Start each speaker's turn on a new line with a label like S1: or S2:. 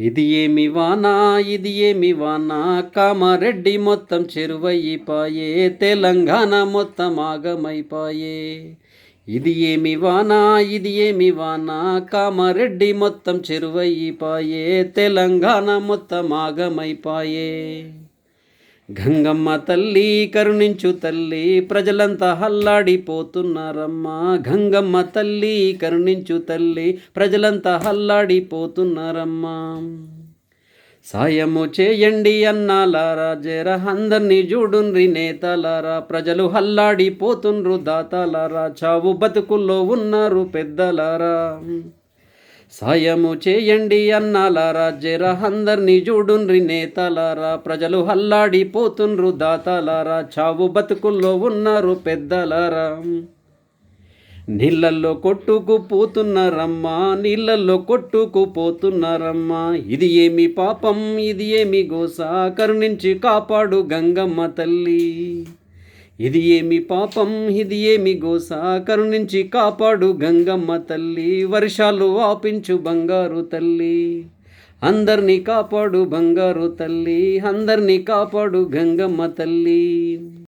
S1: ఇది ఏమి వానా? ఇది ఏమి వానా? కామారెడ్డి మొత్తం చెరువైపాయే తెలంగాణ మొత్తం ఆగమైపాయే. ఇది ఏమి వానా? ఇది ఏమి వానా? కామారెడ్డి మొత్తం చెరువైపాయే తెలంగాణ మొత్తం ఆగమైపాయే. గంగమ్మ తల్లి కరుణించు తల్లి ప్రజలంతా హల్లాడిపోతున్నారమ్మా. గంగమ్మ తల్లి కరుణించు తల్లి ప్రజలంతా హల్లాడిపోతున్నారమ్మా. సాయము చేయండి అన్నాలారా జర అందరినీ చూడుండ్రి నేతలారా. ప్రజలు హల్లాడిపోతుండ్రు దాతలారా చావు బతుకుల్లో ఉన్నారు పెద్దలారా. సాయము చేయండి అన్నాలారా జర అందరినీ చూడుండ్రి నేతలారా ప్రజలు హల్లాడిపోతుండ్రు దాతలారా చావు బతుకుల్లో ఉన్నారు పెద్దలారా. నీళ్ళల్లో కొట్టుకు పోతున్నారమ్మా నీళ్ళల్లో కొట్టుకు పోతున్నారమ్మా ఇది ఏమి పాపం ఇది ఏమి గోస కరుణించి కాపాడు గంగమ్మ తల్లి. ఇది ఏమి పాపం ఇది ఏమి గోస? కరుణించి కాపాడు గంగమ్మ తల్లి వర్షాలు ఆపించు బంగారు తల్లి. అందరినీ కాపాడు బంగారు తల్లి అందరినీ కాపాడు గంగమ్మ తల్లి.